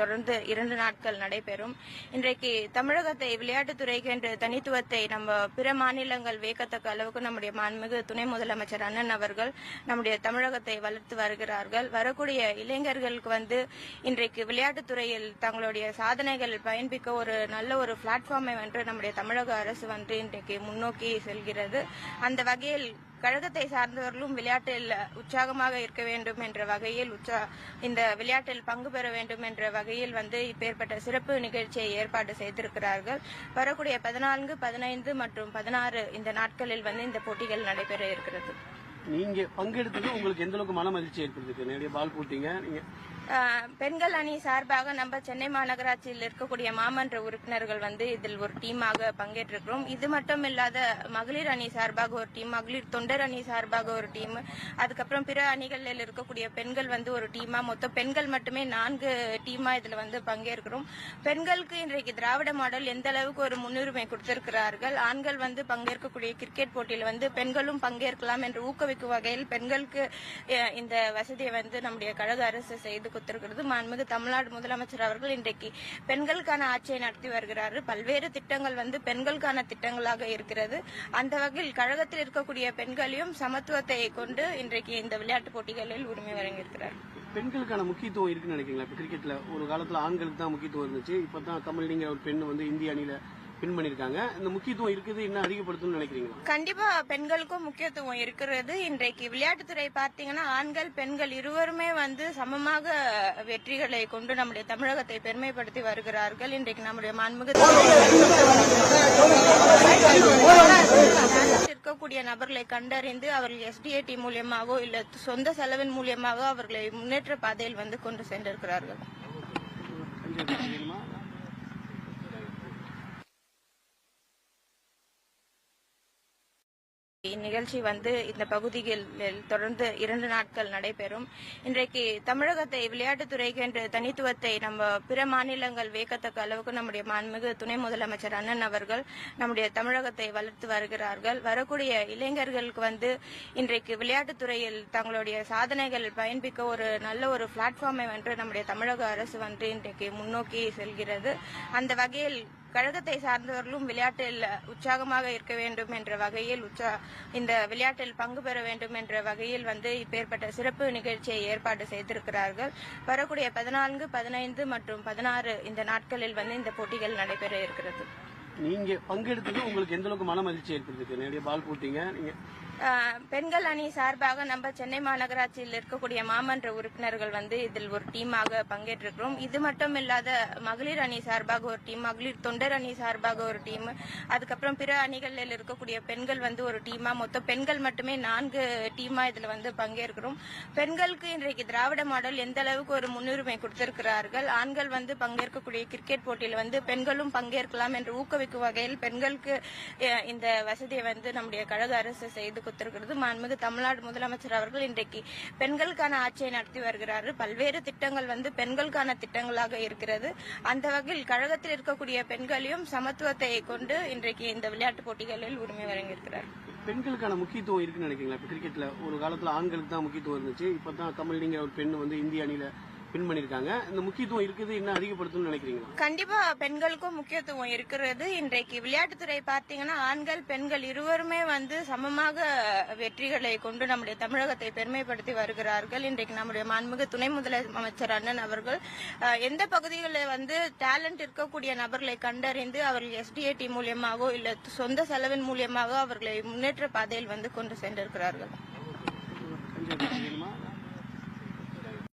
தொடர்ந்து இரண்டு நாட்கள் நடைபெறும். இன்றைக்கு தமிழகத்தை விளையாட்டுத்துறைக்கு என்ற தனித்துவத்தை நம்ம பிற மாநிலங்கள் வியக்கத்தக்க அளவுக்கு நம்முடைய மாண்புமிகு துணை முதலமைச்சர் அண்ணன் அவர்கள் நம்முடைய தமிழகத்தை வளர்த்து வருகிறார்கள். வரக்கூடிய இளைஞர்களுக்கு வந்து இன்றைக்கு விளையாட்டுத்துறையில் தங்களுடைய சாதனைகள் பயன்பிக்க ஒரு நல்ல ஒரு பிளாட்ஃபார்மை வந்து நம்முடைய தமிழக அரசு வந்து இன்றைக்கு முன்னோக்கி செல்கிறது. அந்த வகையில் கழகத்தை சார்ந்தவர்களும் விளையாட்டில் உற்சாகமாக இருக்க வேண்டும் என்ற வகையில் உற்சா இந்த விளையாட்டில் பங்கு பெற வேண்டும் என்ற வகையில் வந்து இப்பேற்பட்ட சிறப்பு நிகழ்ச்சியை ஏற்பாடு செய்திருக்கிறார்கள். வரக்கூடிய பதினான்கு பதினைந்து மற்றும் பதினாறு இந்த நாட்களில் வந்து இந்த போட்டிகள் நடைபெற இருக்கிறது. நீங்க பங்கெடுத்தது உங்களுக்கு எந்த அளவுக்கு மன மகிழ்ச்சி ஏற்படுத்திருக்கு? நிறைய பால் போட்டீங்க. நீங்க பெண்கள் அணி சார்பாக நம்ம சென்னை மாநகராட்சியில் இருக்கக்கூடிய மாமன்ற உறுப்பினர்கள் வந்து இதில் ஒரு டீமாக பங்கேற்றிருக்கிறோம். இது மட்டும் இல்லாத மகளிர் அணி சார்பாக ஒரு டீம் மகளிர் தொண்டர் அணி சார்பாக ஒரு டீம் அதுக்கப்புறம் பிற அணிகளில் இருக்கக்கூடிய பெண்கள் வந்து ஒரு டீமா மொத்தம் பெண்கள் மட்டுமே நான்கு டீமா இதுல வந்து பங்கேற்கிறோம். பெண்களுக்கு இன்றைக்கு திராவிட மாடல் எந்த அளவுக்கு ஒரு முன்னுரிமை கொடுத்திருக்கிறார்கள்? ஆண்கள் வந்து பங்கேற்கக்கூடிய கிரிக்கெட் போட்டியில் வந்து பெண்களும் பங்கேற்கலாம் என்று ஊக்குவிக்கும் வகையில் பெண்களுக்கு இந்த வசதியை வந்து நம்முடைய கழக அரசு செய்து கொடுத்திருக்கிறது மாண்புமிகு தமிழ்நாடு முதலமைச்சர் அவர்கள் இன்றைக்கு பெண்களுக்கான ஆட்சியை நடத்தி வருகிறார். பல்வேறு திட்டங்கள் வந்து பெண்களுக்கான திட்டங்களாக இருக்கிறது. அந்த வகையில் கழகத்தில் இருக்கக்கூடிய பெண்களையும் சமத்துவத்தை கொண்டு இன்றைக்கு இந்த விளையாட்டுப் போட்டிகளில் உரிமை வழங்கியிருக்கிறார். பெண்களுக்கான முக்கியத்துவம் இருக்குன்னு நினைக்கிறீங்களா? இப்ப கிரிக்கெட்ல ஒரு காலத்துல ஆண்களுக்கு தான் முக்கியத்துவம் இருந்துச்சு. இப்பதான் கமலினிங்கிற ஒரு பெண் வந்து இந்திய அணியில வின் பண்ணிருக்காங்க. இந்த முக்கியத்துவம் இருக்குது இன்னும் அதிகப்படுத்தணும்னு நினைக்கிறீங்களா? கண்டிப்பா பெண்களுக்கும் முக்கியத்துவம் இருக்கிறது. இன்றைக்கு விளையாட்டுத்துறை பார்த்தீங்கன்னா ஆண்கள் பெண்கள் இருவருமே வந்து சமமாக வெற்றிகளை கொண்டு நம்முடைய தமிழகத்தை பெருமைப்படுத்தி வருகிறார்கள். இன்றைக்கு நம்முடைய மாண்புமிகு இருக்கக்கூடிய நபர்களை கண்டறிந்து அவர்கள் எஸ்டிஏடி மூலியமாகவோ இல்ல சொந்த செலவின் மூலியமாக அவர்களை முன்னேற்ற பாதையில் வந்து கொண்டு சென்றிருக்கிறார்கள். இந்நிகழ்ச்சி வந்து இந்த பகுதியில் தொடர்ந்து இரண்டு நாட்கள் நடைபெறும். இன்றைக்கு தமிழகத்தை விளையாட்டுத்துறைக்கு என்ற தனித்துவத்தை நம்ம பிற மாநிலங்கள் வியக்கத்தக்க அளவுக்கு நம்முடைய மாண்புமிகு துணை முதலமைச்சர் அண்ணன் அவர்கள் நம்முடைய தமிழகத்தை வளர்த்து வருகிறார்கள். வரக்கூடிய இளைஞர்களுக்கு வந்து இன்றைக்கு விளையாட்டுத்துறையில் தங்களுடைய சாதனைகள் பயன்பிக்க ஒரு நல்ல ஒரு பிளாட்ஃபார்மை வந்து நம்முடைய தமிழக அரசு வந்து இன்றைக்கு முன்னோக்கி செல்கிறது. அந்த வகையில் கழகத்தை சார்ந்தவர்களும் விளையாட்டில் உற்சாகமாக இருக்க வேண்டும் என்ற வகையில் உற்சா இந்த விளையாட்டில் பங்கு பெற வேண்டும் என்ற வகையில் வந்து இப்பேற்பட்ட சிறப்பு நிகழ்ச்சியை ஏற்பாடு செய்திருக்கிறார்கள். வரக்கூடிய பதினான்கு பதினைந்து மற்றும் பதினாறு இந்த நாட்களில் வந்து இந்த போட்டிகள் நடைபெற இருக்கிறது. நீங்க பங்கெடுத்தது உங்களுக்கு எந்த அளவுக்கு மன மகிழ்ச்சி ஏற்படுத்திருக்கு? நிறைய பால் போட்டீங்க. நீங்க பெண்கள் அணி சார்பாக நம்ம சென்னை மாநகராட்சியில் இருக்கக்கூடிய மாமன்ற உறுப்பினர்கள் வந்து இதில் ஒரு டீமாக பங்கேற்றிருக்கிறோம். இது மட்டும் இல்லாத மகளிர் அணி சார்பாக ஒரு டீம் மகளிர் தொண்டர் அணி சார்பாக ஒரு டீம் அதுக்கப்புறம் பிற அணிகளில் இருக்கக்கூடிய பெண்கள் வந்து ஒரு டீமா மொத்தம் பெண்கள் மட்டுமே நான்கு டீமா இதுல வந்து பங்கேற்கிறோம். பெண்களுக்கு இன்றைக்கு திராவிட மாடல் எந்த அளவுக்கு ஒரு முன்னுரிமை கொடுத்திருக்கிறார்கள்? ஆண்கள் வந்து பங்கேற்கக்கூடிய கிரிக்கெட் போட்டியில் வந்து பெண்களும் பங்கேற்கலாம் என்று ஊக்குவிக்கும் வகையில் பெண்களுக்கு இந்த வசதியை வந்து நம்முடைய கழக அரசு செய்து கொடுத்திருக்கிறது மாண்புமிகு தமிழ்நாடு முதலமைச்சர் அவர்கள் இன்றைக்கு பெண்களுக்கான ஆட்சியை நடத்தி வருகிறார். பல்வேறு திட்டங்கள் வந்து பெண்களுக்கான திட்டங்களாக இருக்கிறது. அந்த வகையில் கழகத்தில் இருக்கக்கூடிய பெண்களையும் சமத்துவத்தை கொண்டு இன்றைக்கு இந்த விளையாட்டுப் போட்டிகளில் உரிமை வழங்கியிருக்கிறார். பெண்களுக்கான முக்கியத்துவம் இருக்குன்னு நினைக்கிறீங்களா? கிரிக்கெட்ல ஒரு காலத்துல ஆண்களுக்கு தான் முக்கியத்துவம் இருந்துச்சு. இப்பதான் கமலினிங்கிற ஒரு பெண் வந்து இந்திய அணியில வின் பண்ணிருக்காங்க. இந்த முக்கியத்துவம் இருக்குது இன்னும் அதிகப்படுத்தணும்னு நினைக்கிறீங்களா? கண்டிப்பா பெண்களுக்கும் முக்கியத்துவம் இருக்கிறது. இன்றைக்கு விளையாட்டுத்துறை பார்த்தீங்கன்னா ஆண்கள் பெண்கள் இருவருமே வந்து சமமாக வெற்றிகளை கொண்டு நம்முடைய தமிழகத்தை பெருமைப்படுத்தி வருகிறார்கள். இன்றைக்கு நம்முடைய மாண்புமிகு துணை முதலமைச்சர் அண்ணன் அவர்கள் எந்த பகுதிகளில் வந்து டேலண்ட் இருக்கக்கூடிய நபர்களை கண்டறிந்து அவர்கள் எஸ்டிஏடி மூலியமாகவோ இல்ல சொந்த செலவின் மூலியமாக அவர்களை முன்னேற்ற பாதையில் வந்து கொண்டு சென்றிருக்கிறார்கள்.